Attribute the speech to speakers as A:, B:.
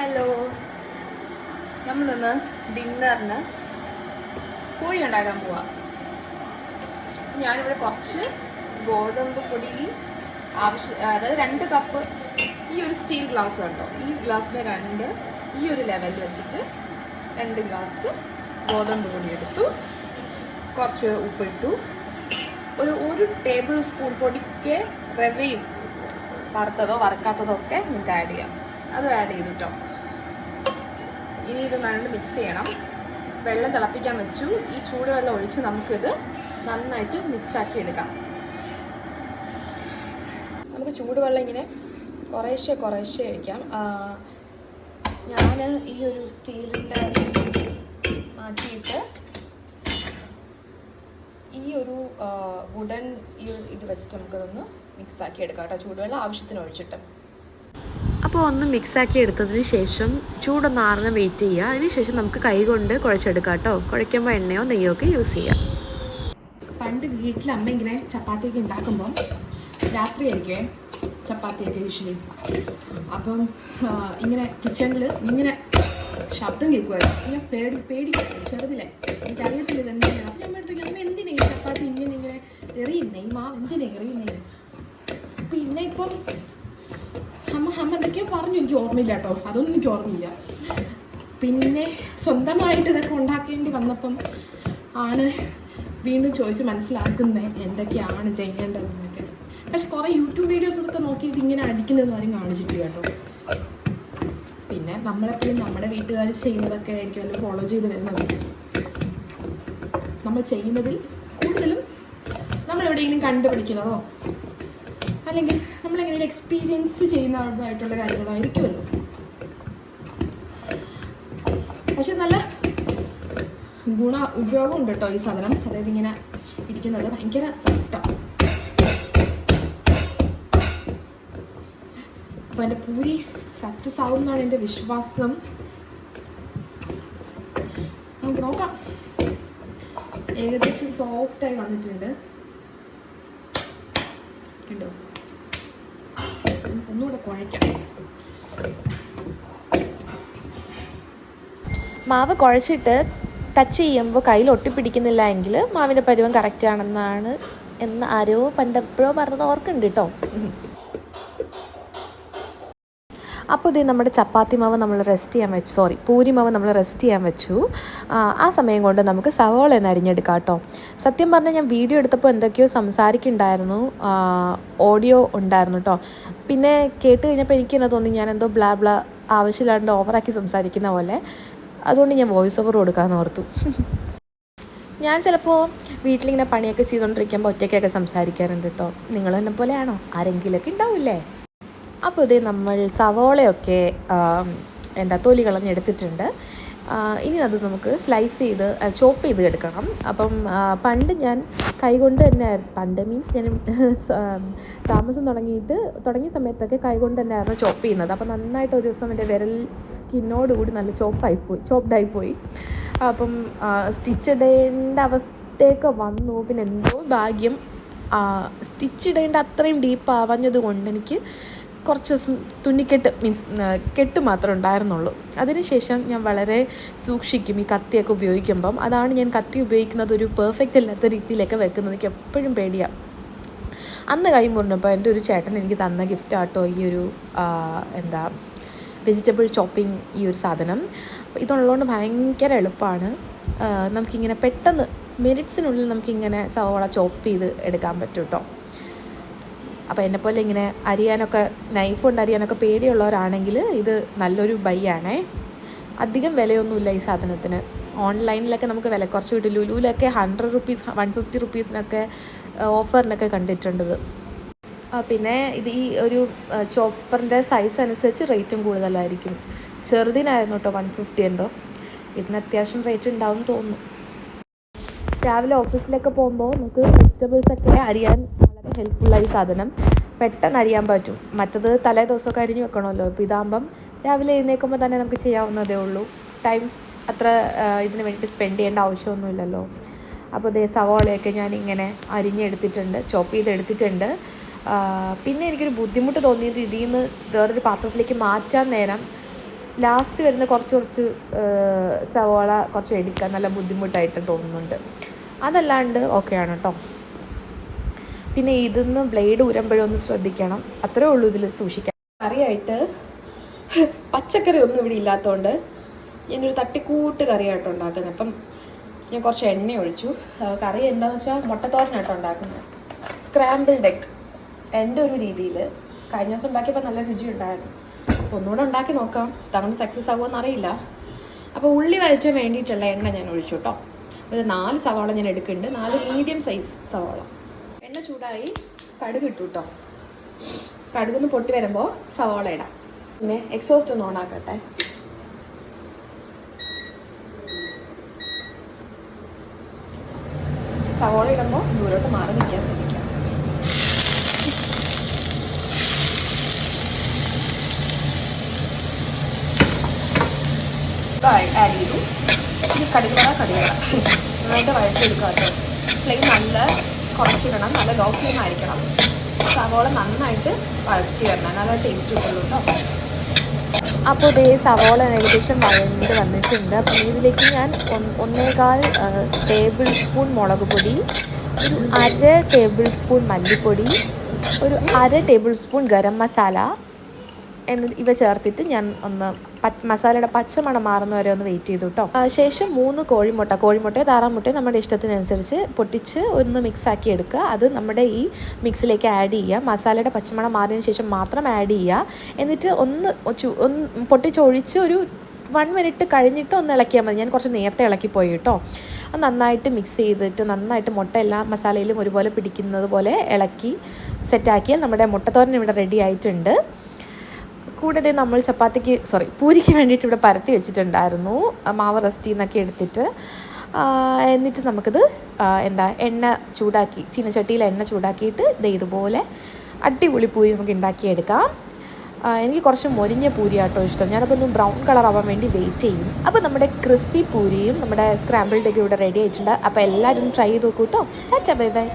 A: Hello. നമ്മളിന്ന് ഡിന്നറിന് കോഴി ഉണ്ടാക്കാൻ പോവാം. ഞാനിവിടെ കുറച്ച് ഗോതമ്പ് പൊടി ആവശ്യ അതായത് രണ്ട് കപ്പ് ഈ ഒരു സ്റ്റീൽ ഗ്ലാസ് കണ്ടോ? ഈ ഗ്ലാസ്സിലെ രണ്ട് ഈ ഒരു ലെവലിൽ വെച്ചിട്ട് രണ്ട് ഗ്ലാസ് ഗോതമ്പ് പൊടി എടുത്തു. കുറച്ച് ഉപ്പിട്ടു. ഒരു ഒരു ടേബിൾ സ്പൂൺ പൊടിക്ക് റവയും വറുത്തതോ വറുക്കാത്തതോ ഒക്കെ നമുക്ക് ആഡ് ചെയ്യാം. അതും ആഡ് ചെയ്തു കേട്ടോ ഇനി ഇത് നന്നായിട്ട് മിക്സ് ചെയ്യണം. വെള്ളം തിളപ്പിക്കാൻ വെച്ചു. ഈ ചൂടുവെള്ളം ഒഴിച്ച് നമുക്കിത് നന്നായിട്ട് മിക്സാക്കി എടുക്കാം. നമുക്ക് ചൂടുവെള്ളം ഇങ്ങനെ കുറേശ്ശെ കുറേശ്ശെ ഒഴിക്കാം. ഞാൻ ഈ ഒരു സ്റ്റീലിന്റെ മാറ്റിയിട്ട് ഈ ഒരു വുഡൻ ഈ ഇത് വെച്ചിട്ട് നമുക്കതൊന്ന് മിക്സാക്കി എടുക്കാം കേട്ടോ. ചൂടുവെള്ളം ആവശ്യത്തിന് ഒഴിച്ചിട്ട്.
B: അപ്പോൾ ഒന്ന് മിക്സാക്കി എടുത്തതിന് ശേഷം ചൂടൊന്ന് ആറുന്ന വെയിറ്റ് ചെയ്യുക. അതിന് ശേഷം നമുക്ക് കൈ കൊണ്ട് കുഴച്ചെടുക്കാം കേട്ടോ. കുഴയ്ക്കുമ്പോൾ എണ്ണയോ നെയ്യോ ഒക്കെ യൂസ് ചെയ്യാം.
A: പണ്ട് വീട്ടിൽ അമ്മ ഇങ്ങനെ ചപ്പാത്തിയൊക്കെ ഉണ്ടാക്കുമ്പോൾ രാത്രി ആയിരിക്കുമേ ചപ്പാത്തിയൊക്കെ യൂഷ്വലി അപ്പം ഇങ്ങനെ കിച്ചണിൽ ഇങ്ങനെ ശബ്ദം കേൾക്കുമായിരുന്നു ഞാൻ പേടി പേടി. ചെറുതിലെ. എനിക്കറിയത്തില്ല ഇതെന്തിനാണ് അപ്പം അമ്മ എടുത്തു അമ്മ എന്തിനാ ചപ്പാത്തി ഇങ്ങനെ ഇങ്ങനെ എറിയുന്നേ? ഈ മാവ് എന്തിനാ എറിയുന്നേ? പിന്നെ ഇപ്പം അമ്മ അമ്മ എന്തൊക്കെയോ പറഞ്ഞു. എനിക്ക് ഓർമ്മയില്ല കേട്ടോ. അതൊന്നും എനിക്ക് ഓർമ്മയില്ല. പിന്നെ സ്വന്തമായിട്ട് ഇതൊക്കെ ഉണ്ടാക്കേണ്ടി വന്നപ്പം ആണ് വീണ്ടും ചോദിച്ച് മനസ്സിലാക്കുന്നത് എന്തൊക്കെയാണ് ചെയ്യേണ്ടതെന്നൊക്കെ. പക്ഷെ കുറേ യൂട്യൂബ് വീഡിയോസ് ഒക്കെ നോക്കിയിട്ട് ഇങ്ങനെ അടിക്കുന്നതെന്ന് ആരും കാണിച്ചിട്ടില്ല കേട്ടോ. പിന്നെ നമ്മളെപ്പോഴും നമ്മുടെ വീട്ടുകാർ ചെയ്യുന്നതൊക്കെ ആയിരിക്കുമല്ലോ ഫോളോ ചെയ്ത് വരുന്നത്. നമ്മൾ ചെയ്യുന്നതിൽ കൂടുതലും നമ്മൾ എവിടെയെങ്കിലും കണ്ടുപിടിക്കുന്നതോ അല്ലെങ്കിൽ നമ്മളെങ്ങനെ എക്സ്പീരിയൻസ് ചെയ്യുന്നതായിട്ടുള്ള കാര്യങ്ങളായിരിക്കുമല്ലോ. പക്ഷെ നല്ല ഗുണ ഉപയോഗം ഉണ്ട് കേട്ടോ ഈ സാധനം. അതായത് ഇങ്ങനെ ഇരിക്കുന്നത് ഭയങ്കര സോഫ്റ്റാണ് അപ്പോൾ എന്റെ പൂരി സക്സസ് ആവും എന്നാണ് എന്റെ വിശ്വാസം. നമുക്ക് നോക്കാം. ഏകദേശം സോഫ്റ്റായി വന്നിട്ടുണ്ട്. ഉണ്ടോ ഒന്നുകൂടെ കുഴയ്ക്കാം.
B: മാവ് കുഴച്ചിട്ട് ടച്ച് ചെയ്യുമ്പോൾ കയ്യിൽ ഒട്ടിപ്പിടിക്കുന്നില്ല എങ്കിൽ മാവിന്റെ പരുവം കറക്റ്റ് ആണെന്നാണ് എന്ന് ആരോ പണ്ടെപ്പോഴോ പറഞ്ഞത് ഓർക്കുന്നുണ്ട് കേട്ടോ. അപ്പോൾ ഇത് നമ്മുടെ ചപ്പാത്തി മാവ് നമ്മൾ റെസ്റ്റ് ചെയ്യാൻ വെച്ചു. സോറി പൂരി മാവ് നമ്മൾ റെസ്റ്റ് ചെയ്യാൻ വെച്ചു. ആ, സമയം കൊണ്ട് നമുക്ക് സവോള എന്ന് അരിഞ്ഞെടുക്കാം കേട്ടോ. സത്യം പറഞ്ഞാൽ ഞാൻ വീഡിയോ എടുത്തപ്പോൾ എന്തൊക്കെയോ സംസാരിക്കുന്നുണ്ടായിരുന്നു. ഓഡിയോ ഉണ്ടായിരുന്നു കേട്ടോ. പിന്നെ കേട്ട് കഴിഞ്ഞപ്പോൾ എനിക്ക് തന്നെ തോന്നി ഞാൻ എന്തോ ബ്ലാ ബ്ലാ ആവശ്യമില്ലാണ്ട് ഓവറാക്കി സംസാരിക്കുന്ന പോലെ. അതുകൊണ്ട് ഞാൻ വോയിസ് ഓവർ കൊടുക്കാമെന്ന് ഓർത്തു. ഞാൻ ചിലപ്പോൾ വീട്ടിലിങ്ങനെ പണിയൊക്കെ ചെയ്തുകൊണ്ടിരിക്കുമ്പോൾ ഒറ്റയ്ക്കൊക്കെ സംസാരിക്കാറുണ്ട് കേട്ടോ. നിങ്ങൾ എന്നെ പോലെയാണോ ആരെങ്കിലുമൊക്കെ ഉണ്ടാവില്ലേ? അപ്പോൾ ഇതേ നമ്മൾ സവോളയൊക്കെ എന്താ തൊലി കളഞ്ഞെടുത്തിട്ടുണ്ട്. ഇനി അത് നമുക്ക് സ്ലൈസ് ചെയ്ത് ചോപ്പ് ചെയ്ത് എടുക്കണം. അപ്പം പണ്ട് ഞാൻ കൈകൊണ്ട് തന്നെ പണ്ട് മീൻസ് ഞാൻ താമസം തുടങ്ങിയിട്ട് തുടങ്ങിയ സമയത്തൊക്കെ കൈകൊണ്ട് തന്നെ ആയിരുന്നു ചോപ്പ് ചെയ്യുന്നത്. അപ്പം നന്നായിട്ട് ഒരു ദിവസം എന്റെ വിരൽ സ്കിന്നോട് കൂടി നല്ല ചോപ്പായി പോയി ചോപ്ഡായി പോയി. അപ്പം സ്റ്റിച്ച് ഇടേണ്ട അവസ്ഥയൊക്കെ വന്നു. പിന്നെ എന്തോ ഭാഗ്യം സ്റ്റിച്ച് ഇടേണ്ട അത്രയും ഡീപ്പ് ആവാഞ്ഞത് കൊണ്ട് എനിക്ക് കുറച്ച് ദിവസം തുന്നിക്കെട്ട് മീൻസ് കെട്ട് മാത്രമേ ഉണ്ടായിരുന്നുള്ളൂ. അതിനുശേഷം ഞാൻ വളരെ സൂക്ഷിക്കും ഈ കത്തിയൊക്കെ ഉപയോഗിക്കുമ്പം. അതാണ് ഞാൻ കത്തി ഉപയോഗിക്കുന്നത് ഒരു പെർഫെക്റ്റ് അല്ലാത്ത രീതിയിലൊക്കെ വെക്കുന്നത്. എനിക്ക് എപ്പോഴും പേടിയാണ് അന്ന് കൈ മുറിഞ്ഞപ്പോൾ എന്റെ ഒരു ചേട്ടൻ എനിക്ക് തന്ന ഗിഫ്റ്റ് ആട്ടോ ഈ ഒരു എന്താ വെജിറ്റബിൾ ചോപ്പിംഗ് ഈ ഒരു സാധനം. ഇതുള്ളതുകൊണ്ട് ഭയങ്കര എളുപ്പമാണ് നമുക്കിങ്ങനെ പെട്ടെന്ന് മിനിറ്റ്സിനുള്ളിൽ നമുക്കിങ്ങനെ സവോള ചോപ്പ് ചെയ്ത് എടുക്കാൻ പറ്റും കേട്ടോ അപ്പോൾ എന്നെപ്പോലെ ഇങ്ങനെ അരിയാനൊക്കെ നൈഫ് കൊണ്ട് അരിയാനൊക്കെ പേടിയുള്ളവരാണെങ്കിൽ ഇത് നല്ലൊരു ബൈ ആണേ. അധികം വിലയൊന്നുമില്ല ഈ സാധനത്തിന്. ഓൺലൈനിലൊക്കെ നമുക്ക് വില കുറച്ച് കിട്ടും. ലുലുവിലൊക്കെ ഹൺഡ്രഡ് റുപ്പീസ് വൺ ഫിഫ്റ്റി റുപ്പീസിനൊക്കെ ഓഫറിനൊക്കെ കണ്ടിട്ടുണ്ടത് പിന്നെ ഇത് ഈ ഒരു ചോപ്പറിന്റെ സൈസ് അനുസരിച്ച് റേറ്റും കൂടുതലായിരിക്കും. ചെറുതിനായിരുന്നു കേട്ടോ വൺ ഫിഫ്റ്റി എന്തോ. ഇതിന് അത്യാവശ്യം റേറ്റ് ഉണ്ടാവും തോന്നുന്നു. രാവിലെ ഓഫീസിലൊക്കെ പോകുമ്പോൾ നമുക്ക് വെജിറ്റബിൾസൊക്കെ അരിയാൻ വളരെ ഹെൽപ്ഫുള്ളായി സാധനം പെട്ടെന്ന് അരിയാൻ പറ്റും. മറ്റത് തലേ ദിവസമൊക്കെ അരിഞ്ഞു വെക്കണമല്ലോ. ഇപ്പോൾ ഇതാകുമ്പം രാവിലെ എഴുന്നേൽക്കുമ്പോൾ തന്നെ നമുക്ക് ചെയ്യാവുന്നതേ ഉള്ളൂ. ടൈംസ് അത്ര ഇതിന് വേണ്ടിയിട്ട് സ്പെൻഡ് ചെയ്യേണ്ട ആവശ്യമൊന്നുമില്ലല്ലോ. അപ്പോൾ ദേ സവാളയൊക്കെ ഞാൻ ഇങ്ങനെ അരിഞ്ഞെടുത്തിട്ടുണ്ട്. ചോപ്പ് ചെയ്തെടുത്തിട്ടുണ്ട്. പിന്നെ എനിക്കൊരു ബുദ്ധിമുട്ട് തോന്നിയത് ഇതിൽ നിന്ന് വേറൊരു പാത്രത്തിലേക്ക് മാറ്റാൻ നേരം ലാസ്റ്റ് വരുന്ന കുറച്ച് കുറച്ച് സവാള കുറച്ച് എടുക്കാൻ നല്ല ബുദ്ധിമുട്ടായിട്ട് തോന്നുന്നുണ്ട്. അതല്ലാണ്ട് ഓക്കെയാണ് കേട്ടോ പിന്നെ ഇതിന്ന് ബ്ലേഡ് ഉരമ്പഴൊന്ന് ശ്രദ്ധിക്കണം. അത്രേ ഉള്ളൂ ഇതിൽ സൂക്ഷിക്കാൻ. കറിയായിട്ട് പച്ചക്കറി ഒന്നും ഇവിടെ ഇല്ലാത്തതുകൊണ്ട് ഞാനൊരു തട്ടിക്കൂട്ട് കറിയായിട്ട് ഉണ്ടാക്കുന്നത്. അപ്പം ഞാൻ കുറച്ച് എണ്ണ ഒഴിച്ചു. കറി എന്താണെന്ന് വെച്ചാൽ മുട്ടത്തോരനായിട്ട് ഉണ്ടാക്കുന്നത്. സ്ക്രാമ്പിൾഡ് എഗ് എന്റെ ഒരു രീതിയിൽ കഴിഞ്ഞ ദിവസം ഉണ്ടാക്കിയപ്പോൾ നല്ല രുചി ഉണ്ടായിരുന്നു. അപ്പോൾ ഒന്നുകൂടെ ഉണ്ടാക്കി നോക്കാം. തവണ സക്സസ് ആകുമോ എന്നറിയില്ല അപ്പോൾ ഉള്ളി വഴറ്റാൻ വേണ്ടിയിട്ടുള്ള എണ്ണ ഞാൻ ഒഴിച്ചു കേട്ടോ. ഒരു നാല് സവാള ഞാൻ എടുക്കുന്നുണ്ട്. നാല് മീഡിയം സൈസ് സവാള. എണ്ണ ചൂടായി കടുക് ഇട്ടു കേട്ടോ കടുകൊന്ന് പൊട്ടി വരുമ്പോൾ സവാള ഇടാം. പിന്നെ എക്സോസ്റ്റ് ഒന്ന് ഓണാക്കട്ടെ സവാള ഇടുമ്പോൾ ദൂരോട്ട് മാറി നിൽക്കാൻ ശ്രമിക്കാം. ആഡ് ചെയ്തു. കടുക് കടുക് നന്നായിട്ട് വഴറ്റിയെടുക്കുക കേട്ടോ ഫ്ലെയിം നല്ല കുറച്ചിടണം. നല്ല ലോ ഫ്ലെയിം ആയിരിക്കണം. സവോള നന്നായിട്ട് വഴറ്റി വരണം. നല്ല ടേസ്റ്റ് കിട്ടുള്ളൂ കേട്ടോ അപ്പോൾ ഇതേ സവോള ഏകദേശം വഴണ്ട് വന്നിട്ടുണ്ട്. അപ്പം ഇതിലേക്ക് ഞാൻ ഒന്ന് ഒന്നേകാൽ ടേബിൾ സ്പൂൺ മുളക് പൊടി ഒരു അര ടേബിൾ സ്പൂൺ മല്ലിപ്പൊടി ഒരു അര ടേബിൾ സ്പൂൺ ഗരം മസാല എന്ന് ഇവ ചേർത്തിട്ട് ഞാൻ ഒന്ന് മസാലയുടെ പച്ചമണം മാറുന്ന വരെ ഒന്ന് വെയിറ്റ് ചെയ്തു കേട്ടോ ശേഷം മൂന്ന് കോഴിമുട്ട കോഴിമുട്ടയോ താറാമുട്ടയോ നമ്മുടെ ഇഷ്ടത്തിനനുസരിച്ച് പൊട്ടിച്ച് ഒന്ന് മിക്സ് ആക്കി എടുക്കുക. അത് നമ്മുടെ ഈ മിക്സിലേക്ക് ആഡ് ചെയ്യുക. മസാലയുടെ പച്ചമണം മാറിയതിന് ശേഷം മാത്രം ആഡ് ചെയ്യുക. എന്നിട്ട് ഒന്ന് ഒന്ന് പൊട്ടിച്ചൊഴിച്ച് ഒരു വൺ മിനിറ്റ് കഴിഞ്ഞിട്ട് ഒന്ന് ഇളക്കിയാൽ മതി. ഞാൻ കുറച്ച് നേരത്തെ ഇളക്കിപ്പോയി കേട്ടോ അത് നന്നായിട്ട് മിക്സ് ചെയ്തിട്ട് നന്നായിട്ട് മുട്ട എല്ലാ മസാലയിലും ഒരുപോലെ പിടിക്കുന്നത് പോലെ ഇളക്കി സെറ്റാക്കിയാൽ നമ്മുടെ മുട്ടത്തോരൻ ഇവിടെ റെഡി ആയിട്ടുണ്ട്. കൂടാതെ നമ്മൾ ചപ്പാത്തിക്ക് സോറി പൂരിക്ക് വേണ്ടിയിട്ട് ഇവിടെ പരത്തി വെച്ചിട്ടുണ്ടായിരുന്നു. മാവ് റെസ്റ്റിൽ നിന്നൊക്കെ എടുത്തിട്ട്. എന്നിട്ട് നമുക്കിത് എന്താ എണ്ണ ചൂടാക്കി ചീനച്ചട്ടിയിൽ എണ്ണ ചൂടാക്കിയിട്ട് ദേ ഇതുപോലെ അടിപൊളി പൂരി നമുക്ക് ഉണ്ടാക്കിയെടുക്കാം. എനിക്ക് കുറച്ച് മൊരിഞ്ഞ പൂരി ആട്ടോ ഇഷ്ടം. ഞാനപ്പോൾ ഒന്ന് ബ്രൗൺ കളർ ആവാൻ വേണ്ടി വെയിറ്റ് ചെയ്യും. അപ്പോൾ നമ്മുടെ ക്രിസ്പി പൂരിയും നമ്മുടെ സ്ക്രാമ്പിൾഡ് ഒക്കെ ഇവിടെ റെഡി ആയിട്ടുണ്ട്. അപ്പോൾ എല്ലാവരും ട്രൈ ചെയ്ത് നോക്കൂട്ടോ ടാറ്റ ബൈ ബൈ